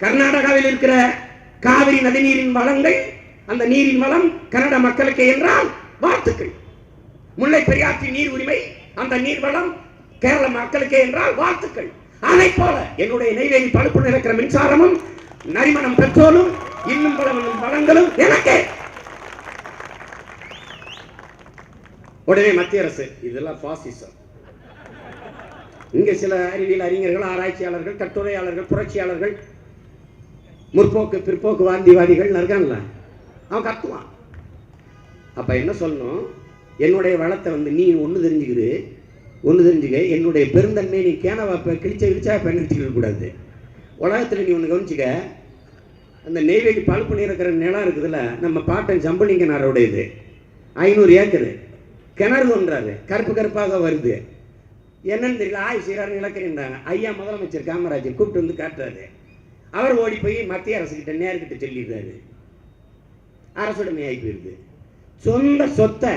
கர்நாடகாவில் இருக்கிற காவிரி நதிநீரின் வளங்கள் அந்த நீரின் வளம் கன்னட மக்களுக்கு என்றால் வாழ்த்துக்கள். முல்லை பெரியாற்றின் நீர் உரிமை அந்த நீர் வளம் கேரள மக்களுக்கே என்றால் வாழ்த்துக்கள். அதை போல என்னுடைய நெய்வேலி பழுப்பு இருக்கிற மின்சாரமும் நரிமணம் பெற்றோலும் இன்னும் பல வளங்களும் எனக்கே. உடனே மத்திய அரசு இதெல்லாம் பாசிசம் இங்க சில அறிவியல் அறிஞர்கள் ஆராய்ச்சியாளர்கள் கட்டுரையாளர்கள் புரட்சியாளர்கள் முற்போக்கு பிற்போக்கு வாந்திவாதிகள் இருக்கான்ல அவன் கத்துவான். அப்போ என்ன சொல்லணும்? என்னுடைய வளத்தை வந்து நீ ஒன்று தெரிஞ்சுக்கிது ஒன்று தெரிஞ்சுக்க என்னுடைய பெருந்தன்மை நீ கேனவா இப்போ கிழிச்ச கிழிச்சா பயன்படுத்திக்க கூடாது? உலகத்தில் நீ ஒன்று கவனிச்சிக்க அந்த நெய்வேலி பழுப்பு இருக்கிற நிலம் இருக்குதுல்ல நம்ம பாட்டன் ஜம்பலிங்கனாரோட இது. ஐநூறு ஏக்கரு. கிணறு ஒன்றாரு. கருப்பு கருப்பாக வருது. என்னன்னு தெரியல ஆய் சீரார் இழக்கிறேன்றாங்க ஐயா முதலமைச்சர் காமராஜர் கூப்பிட்டு வந்து காட்டுறாரு. அவர் ஓடி போய் மத்திய அரசுக்கிட்ட நேர்கிட்ட சொல்லிடுறாரு. அரசுடைமை ஆகி போயிருது சொந்த சொத்தை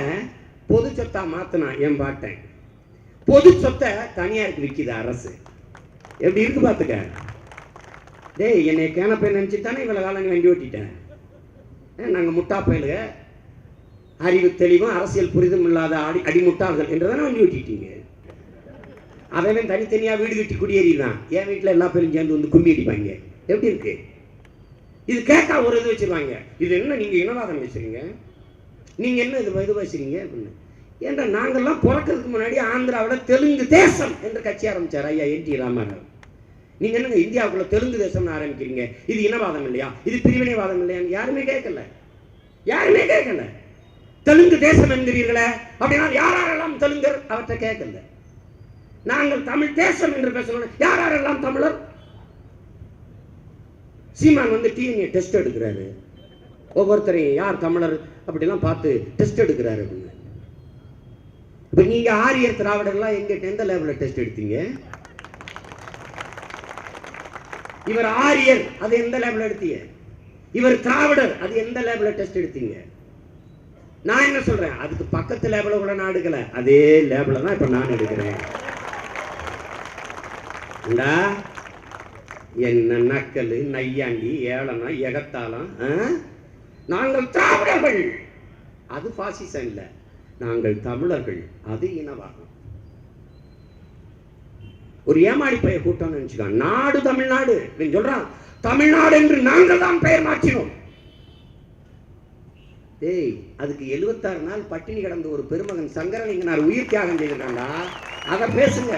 பொது சொத்தா மாற்றினான் என் பாட்டேன் பொது சொத்தை தனியாருக்கு விற்கிது அரசு. எப்படி இருக்கு பார்த்துக்க டேய் என்னை கேனப்பை நினச்சி தானே இவ்வளோ காலம் நீ வண்டி ஓட்டிட்டேன் நாங்கள் முட்டா பயலுக. அறிவு தெளிவும் அரசியல் புரிதும் இல்லாத அடி அடிமுட்டாள்கள் என்று தானே வண்டி ஓட்டிட்டீங்க? அவன் தனித்தனியாக வீடு கட்டி குடியேறிதான் என் வீட்டில் எல்லா பேரும் சேர்ந்து வந்து கும்மி அடிப்பாங்க. எப்படி இருக்கு? இது கேட்டா ஒரு இது வச்சிருவாங்க. இது என்ன நீங்க இனவாதம் வச்சுருங்க நீங்க என்ன இது இது வச்சுறீங்க அப்படின்னு. ஏன்டா நாங்கள்லாம் பிறக்கிறதுக்கு முன்னாடி ஆந்திராவில் தெலுங்கு தேசம் என்று கட்சி ஆரம்பிச்சார் ஐயா என் டி ராமராவ் நீங்க என்னங்க இந்தியாவுக்குள்ள தெலுங்கு தேசம்னு ஆரம்பிக்கிறீங்க? இது இனவாதம் இல்லையா? இது பிரிவினைவாதம் இல்லையான்னு யாருமே கேட்கல. யாருமே கேட்கல. தெலுங்கு தேசம் என்கிறீர்களே அப்படின்னா யாரெல்லாம் தெலுங்கர்? அவற்றை கேட்கல. நாங்கள் தமிழ் தேசம் என்று பேசணும் யாரெல்லாம் தமிழர்? சீமான் வந்து டிஎன்ஏ டெஸ்ட் எடுக்கிறாரு. ஒவ்வொருத்தரையும் யார் தமிழர் அப்படிலாம் பார்த்து டெஸ்ட் எடுக்கிறாரு அப்படின்னு. இப்போ நீங்க ஆரியர் திராவிடர்லாம் எங்க எந்த லேபில் டெஸ்ட் எடுத்தீங்க? இவர் ஆரியர் அது எந்த லேபில் எடுத்தீங்க? இவர் திராவிடர் அது எந்த லேபில் டெஸ்ட் எடுத்தீங்க? நான் என்ன சொல்றேன்? அதுக்கு பக்கத்து லேபில் கூட நான் எடுக்கல. அதே லேபில் தான் இப்போ நான் எடுக்கிறேன். என்ன நக்கல் நையாண்டி ஏளனம் எகத்தாளம் ஆ? நாங்கள் திராவிடர்கள். அது பாசிசம் இல்லை. நாங்கள் தமிழர்கள். அது இனவாதம். ஒரு ஏமாடி பைய கூட்டம் நினைச்சுக்கான் நாடு தமிழ்நாடு. அப்படின்னு சொல்றான் தமிழ்நாடு என்று நாங்கள் தான் பெயர் மாற்றினோம். டேய் அதுக்கு 76 நாள் பட்டினி கிடந்த ஒரு பெருமகன் சங்கரலிங்கனார் உயிர் தியாகம் செய்திருக்காண்டா அதை பேசுங்க.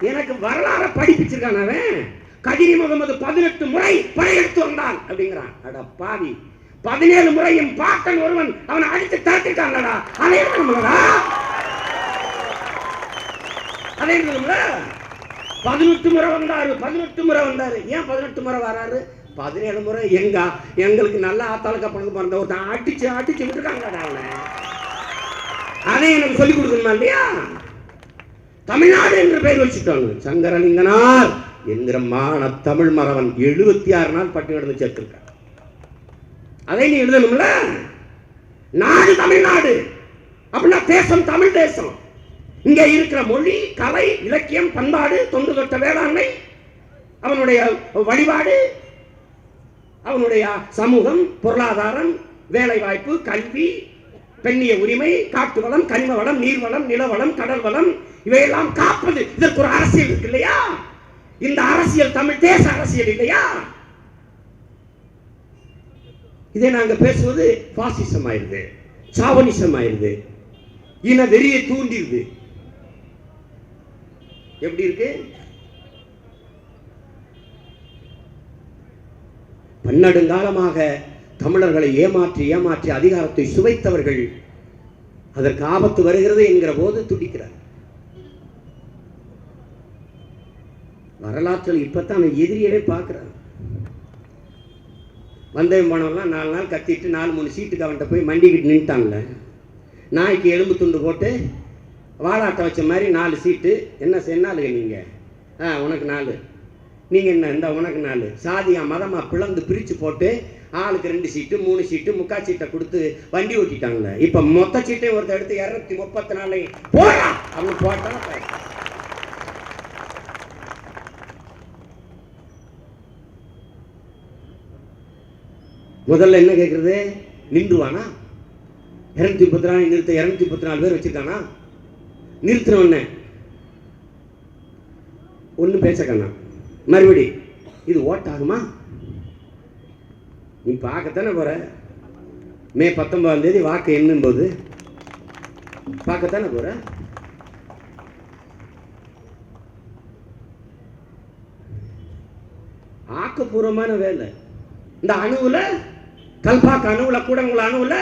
எனக்கு வரலாற படிப்பிச்சிருக்கான் அவன். கதிரி முகமது பதினெட்டு முறை படையெடுத்து வந்தான் அப்படிங்கிறான். அட பாவி. பதினேழு முறை என் பாட்டன் ஒருவன் அவனை அடித்து தாத்திட்டான்டா அதை நம்மளடா அதே பதினெட்டு முறை வந்தாரு பதினெட்டு முறை வந்தாரு. ஏன் பதினெட்டு முறை வராரு? பதினேழு முறை எங்க? எங்களுக்கு நல்லா ஆத்தாளுக்கு அப்பனுக்கு பிறந்த ஒருத்தன் அடிச்சு அடிச்சு விட்டுருக்காங்கடா அவனை. அதை எனக்கு சொல்லிக் கொடுக்கணுமா இல்லையா? தமிழ்நாடு என்று பெயர் வச்சுட்டாங்க. சங்கரலிங்கனார். என்கிற மான தமிழ் மறவன் எழுபத்தி ஆறு நாள் பட்டி நடந்து சேர்த்திருக்க அதை நீ எழுதணும்ல? நாடு தமிழ்நாடு. அப்படின்னா தேசம் தமிழ் தேசம். இங்கே இருக்கிற மொழி கலை இலக்கியம் பண்பாடு தொண்டு தொட்ட வேளாண்மை அவனுடைய வழிபாடு அவனுடைய சமூகம் பொருளாதாரம் வேலைவாய்ப்பு கல்வி பெண்ணிய உரிமை காட்டு வளம் கனிம வளம் நீர்வளம் நிலவளம் கடல் வளம் இவையெல்லாம் காப்பது. இதற்கு ஒரு அரசியல் இருக்கு இல்லையா? இந்த அரசியல் தமிழ் தேச அரசியல் இல்லையா? இதை நாங்க பேசுவது பாசிசம் ஆயிருது சாவனிசம் ஆயிருது இன வெறியை தூண்டிடுது. எப்படி இருக்கு? பன்னெடுங்காலமாக தமிழர்களை ஏமாற்றி ஏமாற்றி அதிகாரத்தை சுவைத்தவர்கள் அதற்கு ஆபத்து வருகிறது என்கிற போது துடிக்கிறார். வரலாற்றில் இப்பதான் அவன் எதிரியவே பார்க்குறான். வந்தவன் போனவெல்லாம் நாலு நாள் கத்திட்டு நாலு மூணு சீட்டுக்கு அவன்கிட்ட போய் மண்டிக்கிட்டு நின்ட்டான்ல. நாய்க்கு எலும்பு துண்டு போட்டு வாலாட்டை வச்ச மாதிரி நாலு சீட்டு. என்ன சென்னாலுங்க நீங்கள் ஆ உனக்கு நாலு. நீங்கள் என்ன? இந்த உனக்கு நாலு. சாதியாக மதமாக பிளந்து பிரித்து போட்டு ஆளுக்கு ரெண்டு சீட்டு மூணு சீட்டு முக்கா சீட்டை கொடுத்து வண்டி ஓட்டிட்டாங்கல்ல இப்போ மொத்த சீட்டையும் ஒருத்தர் எடுத்து இரநூத்தி முப்பத்தி நாலு போடா! அப்படின்னு போட்டாலும் முதல்ல என்ன கேட்குறது நின்றுவானா? இரநூத்தி முப்பத்தி நாலு நிறுத்த இரநூத்தி முப்பத்தி நாலு பேர் வச்சிருக்கானா? நிறுத்தினவொன்னே ஒன்றும் பேச கண்ணா. மறுபடி இது ஓட்டாகுமா நீ பார்க்கத்தானே போற? மே பத்தொன்பதாம் தேதி வாக்கு என்னும் போது. பார்க்கத்தானே போற? ஆக்கப்பூர்வமான வேலை. இந்த அணுவில் கல்பாக்கு அணுவுல கூடங்குள அணுவுல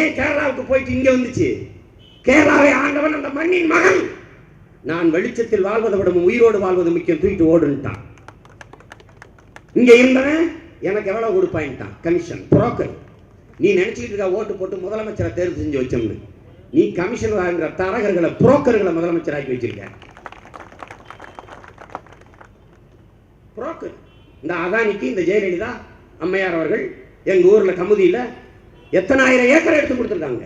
ஏன் கேரளாவுக்கு போயிட்டு இங்கே வந்துச்சு? கேரளாவை ஆண்டவன் அந்த மண்ணின் மகன். நான் வெளிச்சத்தில் வாழ்வதை விட உயிரோடு வாழ்வது முக்கியம் தூக்கிட்டு ஓடுன்ட்டான். இங்கே இருந்தவன் எனக்கு எவ்வளவு கொடுப்பாயின்ட்டான் கமிஷன் புரோக்கர் நீ நினச்சிக்கிட்டு இருக்க ஓட்டு போட்டு முதலமைச்சரை தேர்வு செஞ்சு வச்சோம்னு. நீ கமிஷன் வாங்குற தரகர்களை புரோக்கர்களை முதலமைச்சராக்கி வச்சிருக்க. புரோக்கர் இந்த அதானிக்கு இந்த ஜெயலலிதா அம்மையார் அவர்கள் எங்கள் ஊரில் கமுதியில் எத்தனை ஆயிரம் ஏக்கர் எடுத்து கொடுத்துருக்காங்க.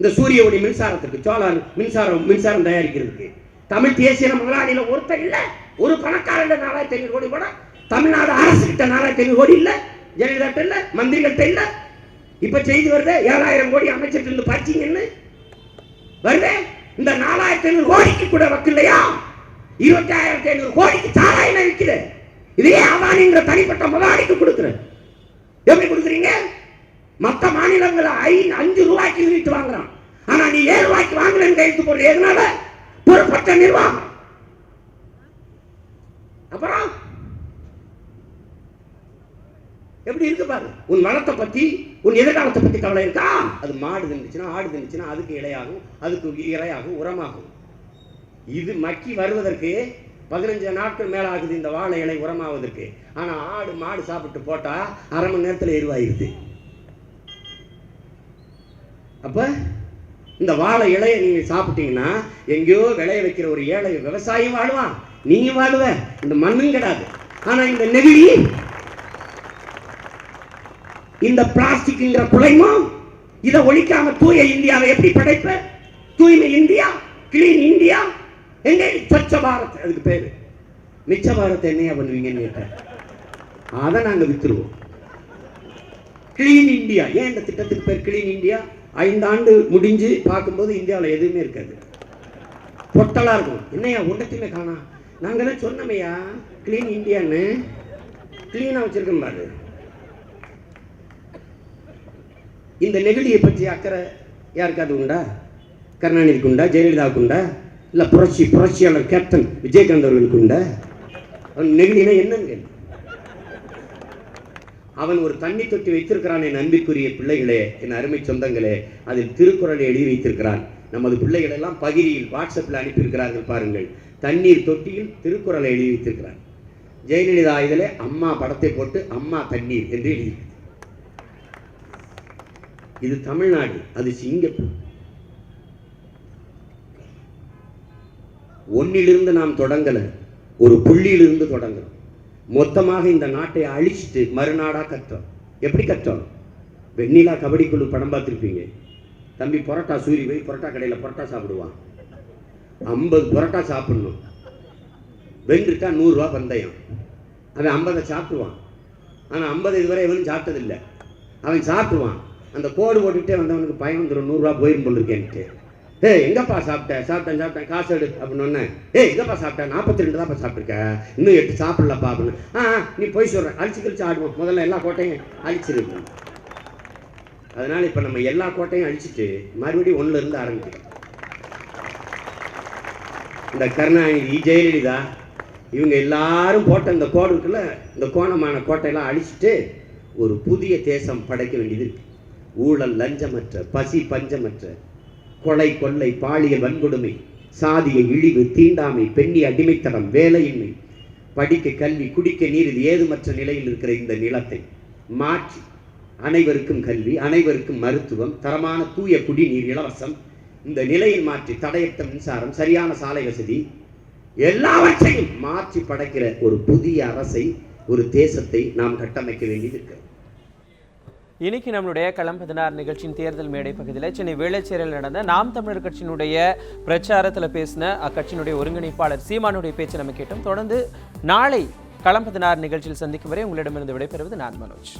இந்த சூரிய ஒளி மின்சாரத்துக்கு சோலார் மின்சாரம் மின்சாரம் தயாரிக்கிறதுக்கு. தமிழ் தேசிய முதலாளியில் ஒருத்தர் இல்லை. ஒரு பணக்காரன் நாலாயிரத்தி ஐநூறு கோடி கூட. தமிழ்நாடு அரசு கிட்ட நாலாயிரத்தி ஐநூறு கோடி இல்லை. ஜெயலலிதா இல்லை மந்திரிகள்கிட்ட இல்லை. இப்போ செய்தி வருது ஏழாயிரம் கோடி அமைச்சர்கிட்ட இருந்து பறிச்சிங்கன்னு வருது இந்த நாலாயிரத்தி ஐநூறு கோடிக்கு கூட வக்கு இல்லையா இருபத்தி ஆயிரத்தி ஐநூறு கோடிக்கு சாராயம் விற்குது இதே அதானிங்கிற தனிப்பட்ட முதலாளிக்கு கொடுக்குறேன். எப்படி கொடுக்குறீங்க? மற்ற மாநிலங்களை ஐ அஞ்சு ரூபாய்க்கு யூனிட் வாங்குறான். ஆனா நீ ஏழு ரூபாய்க்கு வாங்கலன்னு கையெழுத்து போடுற எதனால? பொறுப்பற்ற நிர்வாகம். அப்புறம்? எப்படி இருக்கு பாரு? உன் மனத்தை பத்தி உன் எதிர்காலத்தை பத்தி கவலை இருக்கா? அது மாடு தின்னுச்சுன்னா ஆடு தின்னுச்சுன்னா அதுக்கு இலையாகும் அதுக்கு இலையாகும் உரமாகும். இது மக்கி வருவதற்கு பதினஞ்சு நாட்கள் மேலே ஆகுது இந்த வாழை இலை உரமாவதற்கு. ஆனால் ஆடு மாடு சாப்பிட்டு போட்டால் அரை மணி நேரத்தில் எருவாயிருது. அப்போ இந்த வாழை இலையை நீங்கள் சாப்பிட்டீங்கன்னா எங்கேயோ விளைய வைக்கிற ஒரு ஏழை விவசாயம் வாழுவான். நீங்க வாழுவ. இந்த மண்ணும் கிடாது. ஆனால் இந்த நெகிழி இந்த பிளாஸ்டிக்ங்கிற குலைமோ இதை ஒழிக்காம தூய இந்தியாவை எப்படி படைப்ப? தூய்மை இந்தியா கிளீன் இந்தியா எங்கே ஸ்வச்ச பாரத் அதுக்கு பேர். மிச்ச பாரத் என்னையா பண்ணுவீங்கன்னு கேட்டேன். அதை நாங்கள் வித்துருவோம். கிளீன் இந்தியா ஏன் இந்த திட்டத்துக்கு பேர் கிளீன் இந்தியா ஐந்தாண்டு முடிஞ்சு பார்க்கும்போது இந்தியாவில் எதுவுமே இருக்காது. பொட்டலாக இருக்கும். என்னையா ஒன்றத்தையுமே காணா. நாங்கள் தான் சொன்னோமையா கிளீன் இந்தியான்னு கிளீனாக வச்சுருக்கோம் பாரு. இந்த நெகிழியை பற்றி அக்கறை யாருக்காவது உண்டா? கருணாநிதிக்கு உண்டா? ஜெயலலிதாவுக்கு உண்டா? இல்லை புரட்சி புரட்சியாளர் கேப்டன் விஜயகாந்த் அவர்களுக்கு கொண்ட. நெகிழினா என்னங்க? அவன் ஒரு தண்ணி தொட்டி வைத்திருக்கிறான் என் அன்பிற்குரிய பிள்ளைகளே என் அருமை சொந்தங்களே. அதில் திருக்குறளை எழுதி வைத்திருக்கிறான். நமது பிள்ளைகள் எல்லாம் பகிரியில் வாட்ஸ்அப்பில் அனுப்பியிருக்கிறார்கள் பாருங்கள். தண்ணீர் தொட்டியில் திருக்குறளை எழுதி வைத்திருக்கிறான். ஜெயலலிதா இதிலே அம்மா படத்தை போட்டு அம்மா தண்ணீர் என்று எழுதி இது தமிழ்நாடு அது சிங்கப்பூர். ஒன்றிலிருந்து நாம் தொடங்கலை. ஒரு புள்ளியிலிருந்து தொடங்குறோம் மொத்தமாக இந்த நாட்டை அழிச்சிட்டு மறுநாடாக கற்றோம். எப்படி கற்றோம்? வெண்ணிலா கபடி குழு படம் பார்த்துருப்பீங்க. தம்பி பரோட்டா சூரி போய் பரோட்டா கடையில் பரோட்டா சாப்பிடுவான். ஐம்பது பரோட்டா சாப்பிடணும். வென்றுட்டா நூறுரூவா பந்தயம். அவன் ஐம்பதை சாப்பிடுவான். ஆனால் ஐம்பது இதுவரை எவனும் சாப்பிட்டதில்லை. அவன் சாப்பிடுவான். அந்த கோடு போட்டுக்கிட்டே வந்தவனுக்கு பயம் வந்துடும் நூறுரூவா போயிரும் போல் இருக்கேன்ட்டு. ஏ எங்கப்பா சாப்பிட்டேன் சாப்பிட்டேன் சாப்பிட்டேன். காசு எடு அப்படின்னு ஒன்று ஏ எங்கப்பா சாப்பிட்டேன் நாற்பத்தி ரெண்டு தான்ப்பா சாப்பிட்ருக்கேன் இன்னும் எட்டு சாப்பிடலப்பா அப்படின்னு. ஆ நீ போய் சொல்கிற அழிச்சு கழிச்சு ஆடுவோம். முதல்ல எல்லா கோட்டையும் அழிச்சிருக்கு அதனால இப்போ நம்ம எல்லா கோட்டையும் அழிச்சிட்டு மறுபடியும் ஒண்ணுல இருந்து ஆரம்பிக்கிறோம் இந்த கருணாநிதி ஜெயலலிதா இவங்க எல்லாரும் போட்ட இந்த கோடு இருக்குல்ல இந்த கோணமான கோட்டையெல்லாம் அழிச்சிட்டு ஒரு புதிய தேசம் படைக்க வேண்டியது இருக்கு. ஊழல் லஞ்சமற்ற பசி பஞ்சமற்ற கொலை கொள்ளை பாலியல் வன்கொடுமை சாதிய இழிவு தீண்டாமை பெண்ணி அடிமைத்தனம் வேலையின்மை படிக்க கல்வி குடிக்க நீர் இது ஏதுமற்ற நிலையில் இருக்கிற இந்த நிலத்தை மாற்றி அனைவருக்கும் கல்வி அனைவருக்கும் மருத்துவம் தரமான தூய குடிநீர் இலவசம் இந்த நிலையில் மாற்றி தடையற்ற மின்சாரம் சரியான சாலை வசதி எல்லாவற்றையும் மாற்றி படைக்கிற ஒரு புதிய அரசை ஒரு தேசத்தை நாம் கட்டமைக்க வேண்டியது இருக்கிறது. இன்னைக்கு நம்மளுடைய களம் பதினாறு நிகழ்ச்சியின் தேர்தல் மேடை பகுதியில் சென்னை வேளச்சேரியில் நடந்த நாம் தமிழர் கட்சியினுடைய பிரச்சாரத்தில் பேசின அக்கட்சியினுடைய ஒருங்கிணைப்பாளர் சீமானுடைய பேச்சை நம்ம கேட்டோம். தொடர்ந்து நாளை களம் பதினாறு நிகழ்ச்சியில் சந்திக்கும் வரை உங்களிடமிருந்து விடைபெறுவது நான் மனோஜ்.